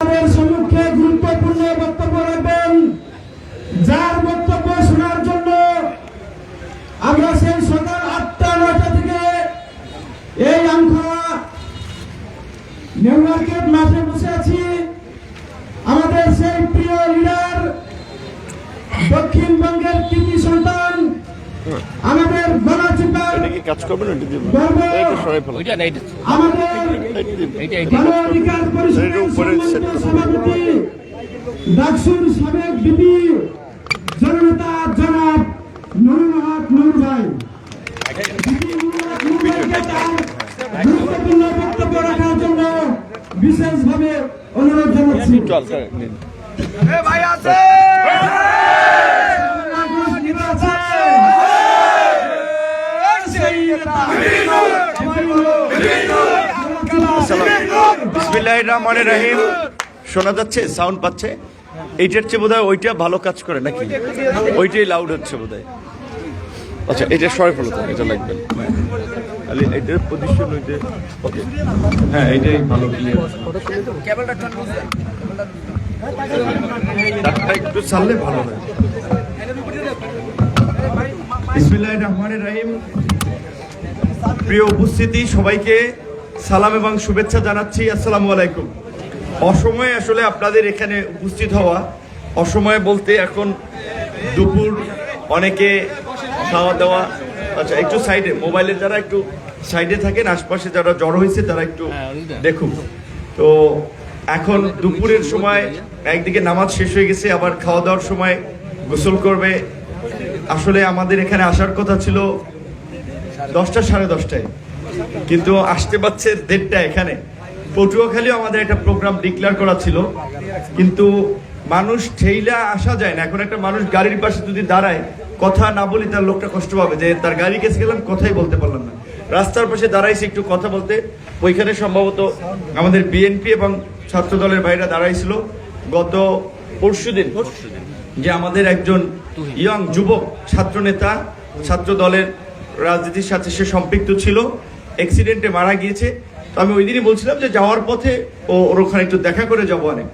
আমাদের সম্মুখে গুরুত্বপূর্ণ বক্তব্য রাখবেন। যার বক্তব্য শোনার জন্য আমরা সেই সকাল আটটা নয়টা থেকে এই আমখা নিউ মার্কেট মাঠে বসে আছি। আমাদের সেই প্রিয় লিডার দক্ষিণবঙ্গের কৃতি সন্তান আমাদের গণচিপার আমাদের গণ অধিকার সভাপতি ডাকসুর সাবেক বিপি জননেতা জনাব নুরুল হক নুর ভাই গুরুত্বপূর্ণ বক্তব্য রাখার জন্য বিশেষভাবে অনুরোধ জানাচ্ছি। নিন। রহিম। শোনা যাচ্ছে সাউন্ড পাচ্ছে। এইটার চেয়ে বোধহয় ওইটা ভালো কাজ করে নাকি? ওইটাই লাউড হচ্ছে বোধহয়। আচ্ছা এটা সরে ফেলো তো এটা লাগবে ওইটা হ্যাঁ ভালো একটু প্রিয় উপস্থিতি, সবাইকে সালাম এবং শুভেচ্ছা জানাচ্ছি আসসালামু আলাইকুম। অসময়ে আসলে আপনাদের এখানে উপস্থিত হওয়া অসময়ে বলতে এখন দুপুর অনেকে খাওয়া দাওয়া আচ্ছা একটু সাইডে মোবাইলের যারা একটু সাইডে থাকেন আশপাশে যারা জড়ো হয়েছে তারা একটু দেখুন। তো এখন দুপুরের সময় একদিকে নামাজ শেষ হয়ে গেছে আবার খাওয়া দাওয়ার সময় গোসল করবে। আসলে আমাদের এখানে আসার কথা ছিল দশটা সাড়ে দশটায়। কিন্তু আসতে পারছে দেড়টা এখানে। পটুয়াখালীও আমাদের একটা প্রোগ্রাম ডিক্লেয়ার করা ছিল। কিন্তু মানুষ ঠেইলা আসা যায় না। এখন একটা মানুষ গাড়ির পাশে যদি দাঁড়ায়, কথা না বলি তার লোকটা কষ্ট পাবে যে তার গাড়ি কাছে গেলাম, কথাই বলতে পারলাম না। রাস্তার পাশে দাঁড়াইছে একটু কথা বলতে। ওইখানে সম্ভবত আমাদের বিএনপি এবং ছাত্র দলের ভাইরা দাঁড়াইছিল। গত পরশুদিন যে আমাদের একজন ইয়ং যুবক ছাত্র নেতা ছাত্র দলের রাজনীতির সাথে সে সম্পৃক্ত ছিল। অ্যাক্সিডেন্টে মারা গিয়েছে। তো আমি ওই দিনই বলছিলাম যে যাওয়ার পথে ও ওর ওখানে একটু দেখা করে যাব অনেক।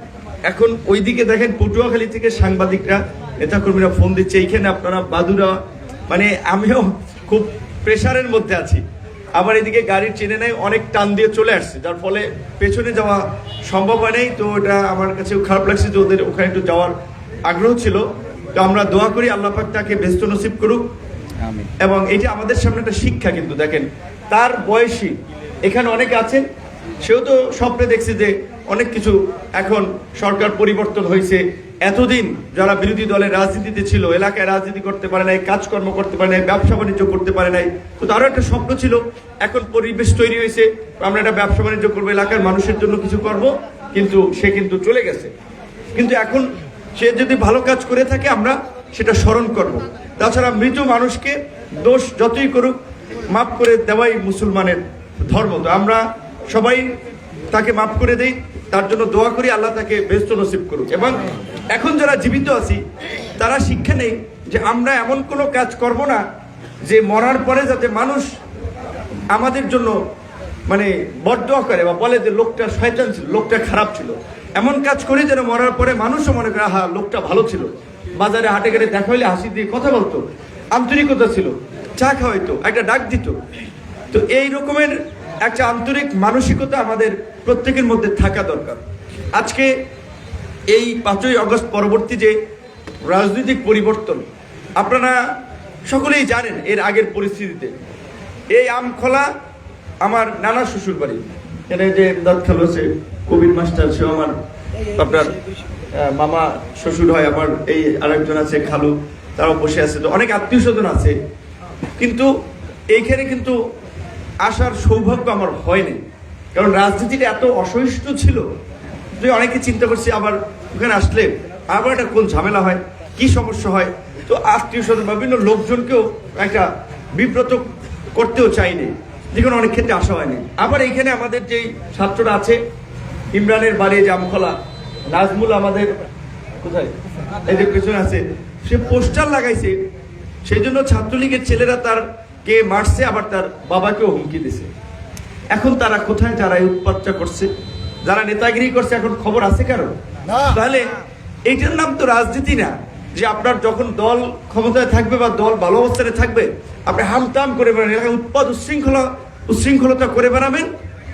এখন ওইদিকে দেখেন পটুয়াখালী থেকে সাংবাদিকরা, নেতাকর্মীরা ফোন দিচ্ছে, এইখানে আপনারা বাদুরা মানে আমিও খুব প্রেশারের মধ্যে আছি। আবার এদিকে গাড়ির চেনে নেয়, অনেক টান দিয়ে চলে আসছে। যার ফলে পেছনে যাওয়া সম্ভব হয় নাই। তো এটা আমার কাছে খারাপ লাগছে যে ওদের ওখানে একটু যাওয়ার আগ্রহ ছিল। তো আমরা দোয়া করি, আল্লাহ পাক তাকে ব্যস্ত নসিব করুক। এবং এটা আমাদের সামনে একটা শিক্ষা কিন্তু দেখেন, তার বয়সী, এখানে অনেকে আছেন, সেও তো স্বপ্নে দেখছে যে অনেক কিছু এখন সরকার পরিবর্তন হয়েছে। এতদিন যারা বিরোধী দলের রাজনীতিতে ছিল, এলাকায় রাজনীতি করতে পারে নাই, কাজকর্ম করতে পারে নাই, ব্যবসা বাণিজ্য করতে পারে নাই তো তারও একটা স্বপ্ন ছিল, এখন পরিবেশ তৈরি হয়েছে, আমরা একটা ব্যবসা বাণিজ্য করব, এলাকার মানুষের জন্য কিছু করব, কিন্তু সে কিন্তু চলে গেছে। কিন্তু এখন সে যদি ভালো কাজ করে থাকে, আমরা সেটা স্মরণ করব। তাছাড়া মৃত মানুষকে দোষ যতই করুক, মাফ করে দেওয়াই মুসলমানের ধর্ম। তো আমরা সবাই তাকে মাফ করে দেই, তার জন্য দোয়া করি, আল্লাহ তাকে ব্যস্ত নসিব করুক। এবং এখন যারা জীবিত আছি, তারা শিক্ষা নেই যে আমরা এমন কোনো কাজ করব না যে মরার পরে যাতে মানুষ আমাদের জন্য মানে বরদোয়া করে বা বলে যে লোকটা শয়তান ছিল, লোকটা খারাপ ছিল। এমন কাজ করি যেন মরার পরে মানুষও মনে করে হা লোকটা ভালো ছিল। বাজারে হাটে গেলে দেখা হইলে হাসি দিয়ে কথা বলতো, আন্তরিকতা ছিল, চা খাওয়াইতো, একটা ডাক দিত। তো এই রকমের একটা আন্তরিক মানসিকতা আমাদের প্রত্যেকের মধ্যে থাকা দরকার। আজকে এই পাঁচই অগস্ট পরবর্তী যে রাজনৈতিক পরিবর্তন, আপনারা সকলেই জানেন এর আগের পরিস্থিতিতে। এই আমখোলা আমার নানা শ্বশুর বাড়ি এখানে যে দাঁত খালো আছে কবির মাস্টার, সে আমার আপনার মামা শ্বশুর হয়, আমার এই আরেকজন আছে, খালু তারাও বসে আছে, তো অনেক আত্মীয় স্বজন আছে। কিন্তু এইখানে কিন্তু আসার সৌভাগ্য আমার হয়নি। কারণ রাজনীতিটা এত অসহিষ্ণু ছিল, যে অনেকে চিন্তা করছি, আবার ওখানে আসলে আবার একটা কোন ঝামেলা হয়, কি সমস্যা হয়। তো আত্মীয় স্বজন বা বিভিন্ন লোকজনকেও একটা বিব্রত করতেও চাইনি যেখানে অনেক ক্ষেত্রে আসা হয়নি। আবার এইখানে আমাদের যেই ছাত্ররা আছে, ইমরানের বাড়ি, জামখলা নাজমুল আমাদের কোথায়? এই যে পেছনে আছে। সে পোস্টার লাগাইছে। সেই জন্য ছাত্রলীগের ছেলেরা তার কে মারছে আবার তার বাবাকেও হুমকি দিছে। এখন তারা কোথায় যারা এই উৎপাতটা করছে? যারা নেতাগিরি করছে এখন খবর আছে কারও? তাহলে এইটার নাম তো রাজনীতি না যে আপনার যখন দল ক্ষমতায় থাকবে বা দল ভালো অবস্থানে থাকবে আপনি হামতাম করে বেড়াবেন এলাকায় উৎপাদ উশৃঙ্খলা উশৃঙ্খলতা করে বেড়াবেন।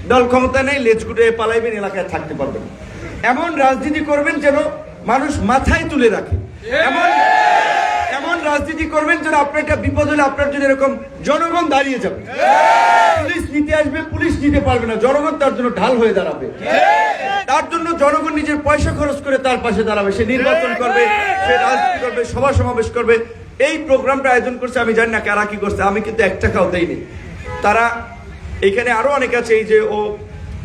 দল ক্ষমতা নেই লেজ গুটে পালাইবেন এলাকায় থাকতে পারবেন এমন রাজনীতি করবেন যেন মানুষ মাথায় তুলে রাখে। এমন এমন রাজনীতি করবেন যেন আপনার একটা বিপদ হলে আপনার জন্য এরকম জনগণ দাঁড়িয়ে যাবে। পুলিশ নিতে আসবে, পুলিশ নিতে পারবে না। জনগণ তার জন্য ঢাল হয়ে দাঁড়াবে। তার জন্য জনগণ নিজের পয়সা খরচ করে তার পাশে দাঁড়াবে। সে নির্বাচন করবে, সে রাজনীতি করবে, সভা সমাবেশ করবে। এই প্রোগ্রামটা আয়োজন করছে, আমি জানি না কারা কি করছে, আমি কিন্তু এক টাকাও দেইনি। তারা এখানে আরও অনেক আছে, এই যে ও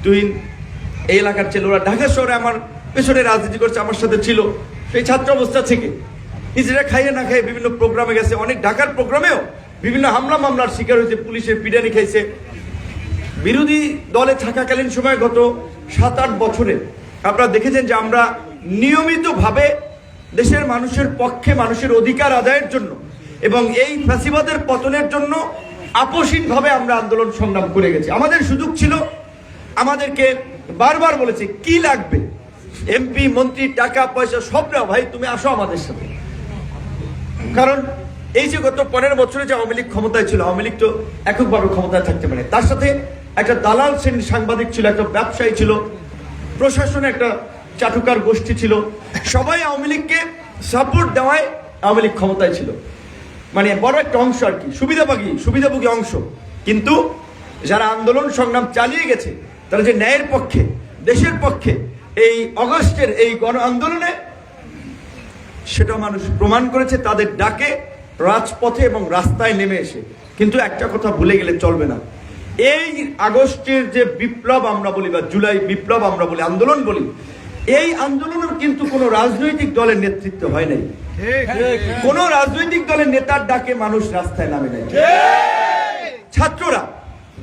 তুই এই এলাকার ছেলে ওরা ঢাকা শহরে আমার পেছনে রাজনীতি করছে, আমার সাথে ছিল। সেই ছাত্র অবস্থা থেকে নিজেরা খাইয়ে না খাইয়ে বিভিন্ন প্রোগ্রামে গেছে। অনেক ঢাকার প্রোগ্রামেও বিভিন্ন হামলা মামলার শিকার হয়েছে পুলিশের পিডানি খাইছে। বিরোধী দলে থাকাকালীন সময় গত সাত আট বছরে আপনারা দেখেছেন যে আমরা নিয়মিতভাবে দেশের মানুষের পক্ষে মানুষের অধিকার আদায়ের জন্য এবং এই ফ্যাসিবাদের পতনের জন্য আপোষহীনভাবে আমরা আন্দোলন সংগ্রাম করে গেছি। আমাদের সুযোগ ছিল আমাদেরকে বারবার বলেছে, কি লাগবে? এমপি মন্ত্রী, টাকা, পয়সা, সব নাও ভাই, তুমি আসো আমাদের সাথে। কারণ এই যে গত পনেরো বছরে যে আওয়ামী লীগ ক্ষমতায় ছিল, আওয়ামী লীগ তো এককভাবে ক্ষমতায় থাকতে পারে। তার সাথে একটা দালাল শ্রেণির সাংবাদিক ছিল, একটা ব্যবসায়ী ছিল, প্রশাসনে একটা চাটুকার গোষ্ঠী ছিল। সবাই আওয়ামী লীগকে সাপোর্ট দেওয়ায় আওয়ামী লীগ ক্ষমতায় ছিল। মানে বড় একটা অংশ আর কি, সুবিধাভোগী সুবিধাভোগী অংশ। কিন্তু যারা আন্দোলন সংগ্রাম চালিয়ে গেছে তারা যে ন্যায়ের পক্ষে, দেশের পক্ষে এই অগস্টের এই গণ আন্দোলনে সেটা মানুষ প্রমাণ করেছে, তাদের ডাকে রাজপথে এবং রাস্তায় নেমে এসে। কিন্তু একটা কথা ভুলে গেলে চলবে না। এই আগস্টের যে বিপ্লব আমরা বলি বা জুলাই বিপ্লব আমরা বলি, আন্দোলন বলি, এই আন্দোলনের কিন্তু কোনো রাজনৈতিক দলের নেতৃত্ব হয় নাই। কোন রাজনৈতিক দলের নেতার ডাকে মানুষ রাস্তায় নামে নাই। ছাত্ররা,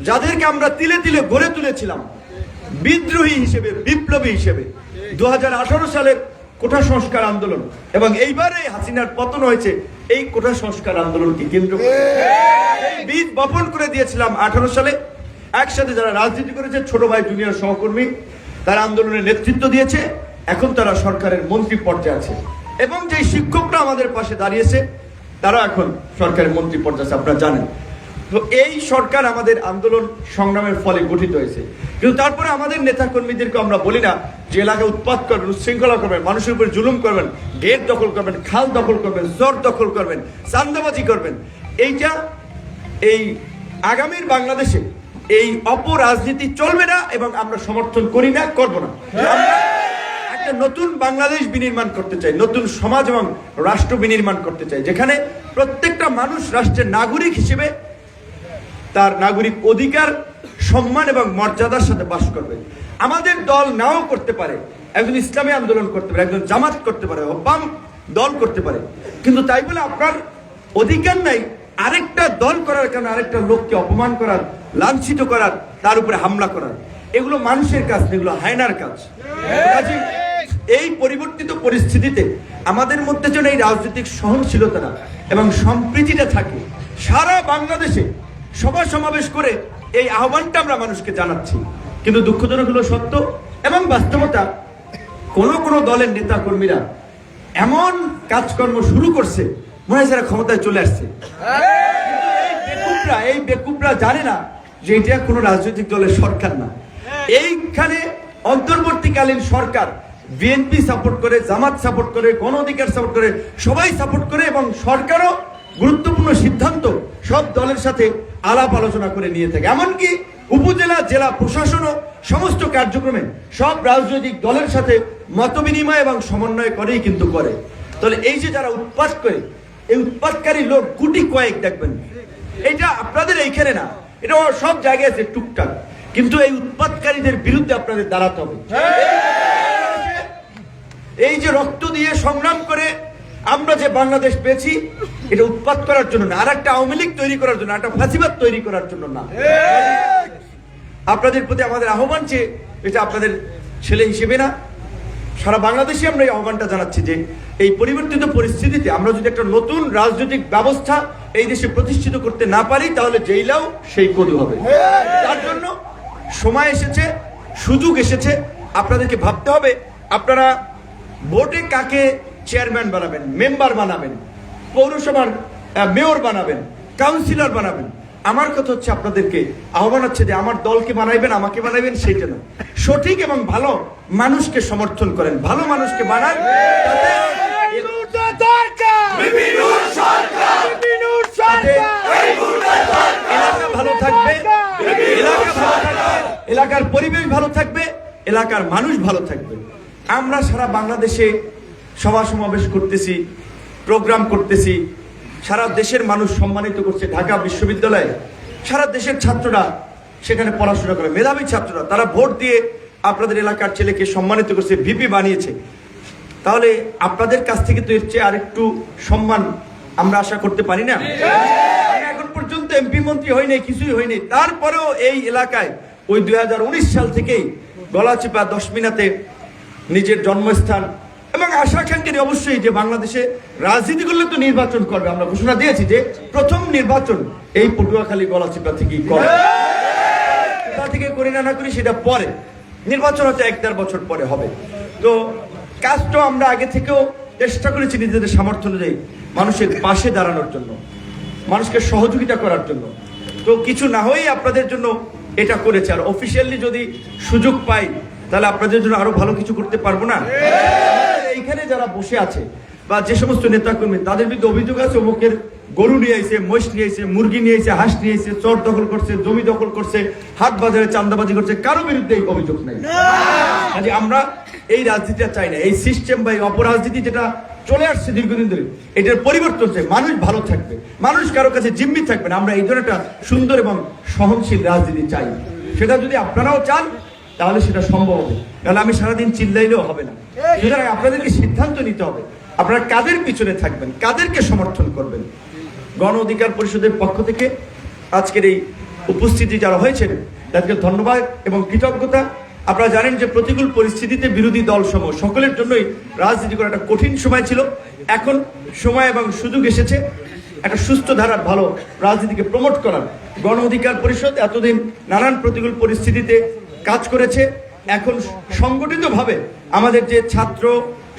যাদেরকে আমরা তিলে তিলে গড়ে তুলেছিলাম বিদ্রোহী হিসেবে, বিপ্লবী হিসেবে দু সালের কোঠা সংস্কার আন্দোলন এবং এইবারে হাসিনার পতন হয়েছে, এই কোঠা সংস্কার আন্দোলনকে কেন্দ্র বীজ বপন করে দিয়েছিলাম আঠারো সালে। একসাথে যারা রাজনীতি করেছে, ছোট ভাই জুনিয়র সহকর্মী, তারা আন্দোলনের নেতৃত্ব দিয়েছে, এখন তারা সরকারের মন্ত্রী পর্যায়ে আছে। এবং যে শিক্ষকরা আমাদের পাশে দাঁড়িয়েছে, তারা এখন সরকারের মন্ত্রী পর্যায়ে আপনারা জানেন। তো এই সরকার আমাদের আন্দোলন সংগ্রামের ফলে গঠিত হয়েছে। কিন্তু তারপরে আমাদের নেতা কর্মীদেরকে আমরা বলি না যে এলাকায় উৎপাত করবেন, উচ্ছৃঙ্খলা করবেন, মানুষের উপর জুলুম করবেন গেট দখল করবেন, খাল দখল করবেন, জোর দখল করবেন, চান্দাবাজি করবেন। এইটা এই আগামীর বাংলাদেশে এই অপরাজনীতি চলবে না এবং আমরা সমর্থন করি না, করব না। আমরা একটা নতুন বাংলাদেশ বিনির্মাণ করতে চাই, নতুন সমাজ এবং রাষ্ট্র বিনির্মাণ করতে চাই, যেখানে প্রত্যেকটা মানুষ রাষ্ট্রের নাগরিক হিসেবে তার নাগরিক অধিকার, সম্মান এবং মর্যাদার সাথে বাস করবে। আমাদের দল নাও করতে পারে, একজন ইসলামী আন্দোলন করতে পারে, একজন জামাত করতে পারে বাম দল করতে পারে। কিন্তু তাই বলে আপনার অধিকার নাই, আরেকটা দল করার কারণে আরেকটা লোককে অপমান করার, লাঞ্ছিত করার, তার উপরে হামলা করার। এগুলো মানুষের কাজ, এগুলো হায়নার কাজ। এই পরিবর্তিত পরিস্থিতিতে আমাদের মধ্যে যেন এই রাজনৈতিক সহনশীলতা এবং সম্প্রীতিটা থাকে। সারা বাংলাদেশে সভা সমাবেশ করে এই আহ্বানটা আমরা মানুষকে জানাচ্ছি। কিন্তু দুঃখজনক হলো সত্য এবং বাস্তবতা, কোন কোন দলের নেতা কর্মীরা এমন কাজকর্ম শুরু করছে মনে হয় ক্ষমতায় চলে আসছে। এই বেকুবরা জানে না যে এটা কোনো রাজনৈতিক দলের সরকার না। এইখানে অন্তর্বর্তীকালীন সরকার, বিএনপি সাপোর্ট করে, জামাত সাপোর্ট করে, গণ অধিকার সাপোর্ট করে, সবাই সাপোর্ট করে এবং সরকারও গুরুত্বপূর্ণ সিদ্ধান্ত সব দলের সাথে আলাপ আলোচনা করে নিয়ে থাকে। এমনকি উপজেলা, জেলা প্রশাসনও সমস্ত কার্যক্রমে সব রাজনৈতিক দলের সাথে মত বিনিময় এবং সমন্বয় করেই কিন্তু করে। তাহলে এই যে যারা উৎপাত করে, এই উৎপাতকারী লোক গুটি কয়েক দেখবেন। এটা আপনাদের এইখানে না, এটা সব জায়গায় আছে টুকটাক। কিন্তু এই উৎপাতকারীদের বিরুদ্ধে আপনাদের দাঁড়াতে হবে। এই যে রক্ত দিয়ে সংগ্রাম করে আমরা যে বাংলাদেশ পেয়েছি, এটা উৎপাত করার জন্য না। আর একটা আওয়ামী লীগ তৈরি করার জন্য একটা ফাঁসিবাদ তৈরি করার জন্য না। আপনাদের প্রতি আমাদের আহ্বান যে, এটা আপনাদের ছেলে হিসেবে না। সারা বাংলাদেশে আমরা এই আহ্বানটা জানাচ্ছি যে, এই পরিবর্তিত পরিস্থিতিতে আমরা যদি একটা নতুন রাজনৈতিক ব্যবস্থা এই দেশে প্রতিষ্ঠিত করতে না পারি, তাহলে যেইলাও সেই কদু হবে। তার জন্য সময় এসেছে, সুযোগ এসেছে। আপনাদেরকে ভাবতে হবে, আপনারা ভোটে কাকে চেয়ারম্যান বানাবেন মেম্বার বানাবেন পৌরসভার মেয়র বানাবেন কাউন্সিলর বানাবেন। আমার কথা হচ্ছে আপনাদেরকে আহ্বান হচ্ছে যে আমার দলকে বানাইবেন আমাকে বানাইবেন সেটা না। সঠিক এবং ভালো মানুষকে সমর্থন করেন ভালো মানুষকে বানান। ভালো থাকবে এলাকা ভালো থাকবে এলাকার পরিবেশ ভালো থাকবে এলাকার মানুষ ভালো থাকবে। আমরা সারা বাংলাদেশে সভা সমাবেশ করতেছি, প্রোগ্রাম করতেছি। সারা দেশের মানুষ সম্মানিত করছে ঢাকা বিশ্ববিদ্যালয়ে। সারা দেশের ছাত্ররা সেখানে পড়াশোনা করে, মেধাবী ছাত্ররা, তারা ভোট দিয়ে আপনাদের এলাকার ছেলেকে সম্মানিত করছে, ভিপি বানিয়েছে। তাহলে আপনাদের কাছ থেকে তো এর চেয়ে আরেকটু সম্মান আমরা আশা করতে পারি না? এখন পর্যন্ত এমপি মন্ত্রী হয়নি কিছুই হয়নি তারপরেও এই এলাকায় ওই দুই হাজার উনিশ সাল থেকেই গলাচিপা দশমিনাতে নিজের জন্মস্থান এবং আশা আকাঙ্ক্ষী অবশ্যই যে বাংলাদেশে রাজনীতি করলে তো নির্বাচন করবে। আমরা ঘোষণা দিয়েছি যে প্রথম নির্বাচন এই পটুয়াখালী গলাচিপা থেকেই করে। কোথা থেকে করি না না করি সেটা পরে। নির্বাচন হয়তো এক দেড় বছর পরে হবে। তো কাজটা আমরা আগে থেকেও চেষ্টা করেছি নিজেদের সামর্থ্য অনুযায়ী মানুষের পাশে দাঁড়ানোর জন্য, মানুষকে সহযোগিতা করার জন্য। তো কিছু না হয়েই আপনাদের জন্য এটা করেছে। আর অফিসিয়ালি যদি সুযোগ পাই, তাহলে আপনাদের জন্য আরও ভালো কিছু করতে পারব না? এইখানে যারা বসে আছে বা যে সমস্ত নেতাকর্মী তাদের বিরুদ্ধে অভিযোগ আছে অমুকের গরু নিয়ে আইছে মহিষ নিয়ে আইছে মুরগি নিয়ে আইছে হাঁস নিয়ে আইছে চর দখল করছে জমি দখল করছে হাট বাজারে চান্দাবাজি করছে কারও বিরুদ্ধে এই অভিযোগ নাই। কাজে আমরা এই রাজনীতিটা চাই না এই সিস্টেম বা এই অপরাজনীতি যেটা চলে আসছে দীর্ঘদিন ধরে এটার পরিবর্তন হচ্ছে মানুষ ভালো থাকবে মানুষ কারও কাছে জিম্মি থাকবে না। আমরা এই ধরনের একটা সুন্দর এবং সহনশীল রাজনীতি চাই। সেটা যদি আপনারাও চান তাহলে সেটা সম্ভব হবে। তাহলে আমি সারাদিন চিল্লাইলেও হবে না। সুতরাং আপনাদেরকে সিদ্ধান্ত নিতে হবে, আপনারা কাদের পিছনে থাকবেন, কাদেরকে সমর্থন করবেন? গণ অধিকার পরিষদের পক্ষ থেকে আজকের এই উপস্থিতি যারা হয়েছেন, তাদেরকে ধন্যবাদ এবং কৃতজ্ঞতা। আপনারা জানেন যে প্রতিকূল পরিস্থিতিতে বিরোধী দল সমূহ সকলের জন্যই রাজনীতি করা একটা কঠিন সময় ছিল। এখন সময় এবং সুযোগ এসেছে। একটা সুস্থ ধারার ভালো রাজনীতিকে প্রমোট করার। গণ অধিকার পরিষদ এতদিন নানান প্রতিকূল পরিস্থিতিতে করেছে। এখন সংগঠিতভাবে আমাদের যে ছাত্র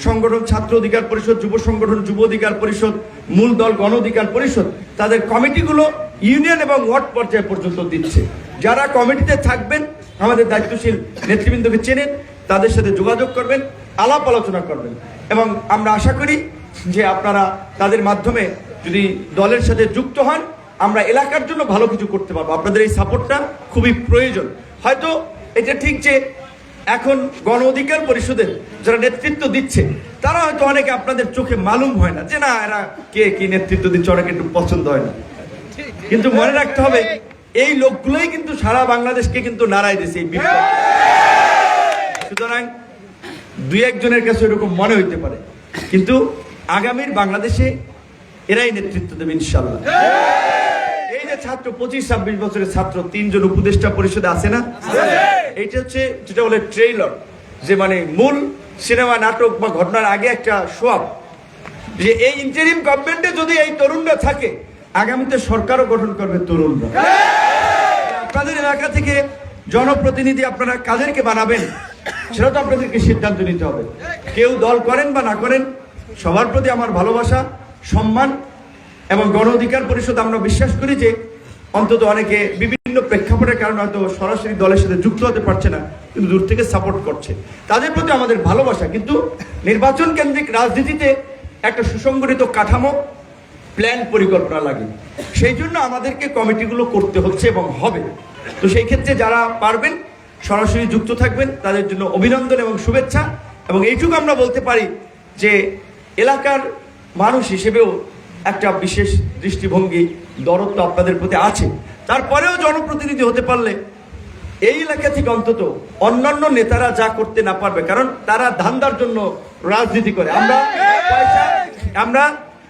সংগঠন, ছাত্র অধিকার পরিষদ, যুব সংগঠন, যুব অধিকার পরিষদ, মূল দল গণ অধিকার পরিষদ, তাদের কমিটিগুলো ইউনিয়ন এবং ওয়ার্ড পর্যায়ে পর্যন্ত দিচ্ছে। যারা কমিটিতে থাকবেন, আমাদের দায়িত্বশীল নেতৃবৃন্দকে চেনেন, তাদের সাথে যোগাযোগ করবেন, আলাপ আলোচনা করবেন। এবং আমরা আশা করি যে আপনারা তাদের মাধ্যমে যদি দলের সাথে যুক্ত হন, আমরা এলাকার জন্য ভালো কিছু করতে পারব। আপনাদের এই সাপোর্টটা খুবই প্রয়োজন। হয়তো এটা ঠিক যে এখন গণ অধিকার পরিষদের যারা নেতৃত্ব দিচ্ছে, তারা হয়তো অনেকে আপনাদের চোখে মালুম হয় না যে না, এরা কে কি নেতৃত্ব দিচ্ছে, অনেকে একটু পছন্দ হয় না। কিন্তু মনে রাখতে হবে, এই লোকগুলোই কিন্তু সারা বাংলাদেশকে কিন্তু নাড়াই দিছে এই বিপ্লব। সুতরাং দুই একজনের কাছে এরকম মনে হইতে পারে। কিন্তু আগামীর বাংলাদেশে এরাই নেতৃত্ব দেবে, ইনশাল্লাহ। যে ছাত্র পঁচিশ, ছাব্বিশ বছরের ছাত্র তিনজন উপদেষ্টা পরিষদে আছে না? এটা হচ্ছে, যেটা বলে ট্রেইলর, যে মানে মূল সিনেমা, নাটক বা ঘটনার আগে একটা সোয়াব। যে এই ইন্টারিম গভর্নমেন্টে যদি এই তরুণরা থাকে, আগামীতে সরকারও গঠন করবে তরুণরা। আপনাদের এলাকা থেকে জনপ্রতিনিধি আপনারা কাদেরকে বানাবেন সেটা তো আপনাদেরকে সিদ্ধান্ত নিতে হবে। কেউ দল করেন বা না করেন, সবার প্রতি আমার ভালোবাসা, সম্মান এবং গণ অধিকার পরিষদ আমরা বিশ্বাস করি যে অন্তত অনেকে বিভিন্ন প্রেক্ষাপটের কারণে হয়তো সরাসরি দলের সাথে যুক্ত হতে পারছে না, কিন্তু দূর থেকে সাপোর্ট করছে। তাদের প্রতি আমাদের ভালোবাসা, কিন্তু নির্বাচন কেন্দ্রিক রাজনীতিতে একটা সুসংগঠিত কাঠামো প্ল্যান পরিকল্পনা লাগে। সেই জন্য আমাদেরকে কমিটিগুলো করতে হচ্ছে এবং হবে। তো সেই ক্ষেত্রে যারা পারবেন, সরাসরি যুক্ত থাকবেন, তাদের জন্য অভিনন্দন এবং শুভেচ্ছা। এবং এইটুকু আমরা বলতে পারি যে এলাকার মানুষ হিসেবেও একটা বিশেষ দৃষ্টিভঙ্গি দরত্ব আপনাদের প্রতি আছে। তারপরেও জনপ্রতিনিধি হতে পারলে এই এলাকা থেকে অন্তত অন্যান্য নেতারা যা করতে না পারবে, কারণ তারা ধান্দার জন্য রাজনীতি করে। আমরা পয়সা আমরা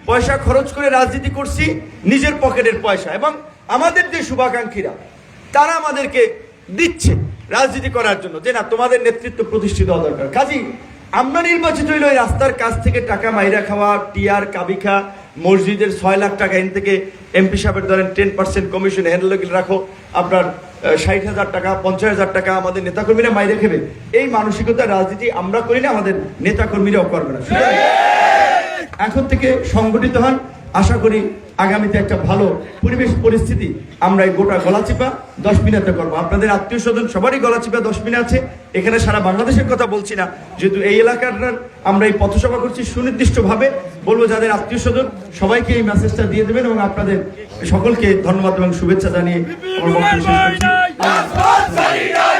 পয়সা খরচ করে রাজনীতি করছি, নিজের পকেটের পয়সা। এবং আমাদের যে শুভাকাঙ্ক্ষীরা, তারা আমাদেরকে দিচ্ছে রাজনীতি করার জন্য। যে না, তোমাদের নেতৃত্ব প্রতিষ্ঠিত হওয়া দরকার। কাজী, আমরা নির্বাচিত হইলে রাস্তার কাছ থেকে টাকা মাইরা খাওয়া, টিয়ার কাবিখা মসজিদের ছয় লাখ টাকা এন থেকে এমপি সাহেবের ধরেন টেন পার্সেন্ট কমিশন হ্যান্ডেল রাখো। আপনার ষাট হাজার টাকা, পঞ্চাশ হাজার টাকা আমাদের নেতাকর্মীরা মাইরে খেবে। এই মানসিকতা, রাজনীতি আমরা করি না, আমাদের নেতাকর্মীরাও করবে না। এখন থেকে সংগঠিত হন। আশা করি আগামীতে একটা ভালো পরিবেশ পরিস্থিতি আমরা এই গোটা গলাচিপা দশ মিনিটে করব। আপনাদের আত্মীয় স্বজন সবারই গলাচিপা দশ মিনিট আছে। এখানে সারা বাংলাদেশের কথা বলছি না। যেহেতু এই এলাকার আমরা এই পথসভা করছি সুনির্দিষ্টভাবে। বলব যাদের আত্মীয় স্বজন সবাইকে এই মেসেজটা দিয়ে দেবেন এবং আপনাদের সকলকে ধন্যবাদ এবং শুভেচ্ছা জানিয়ে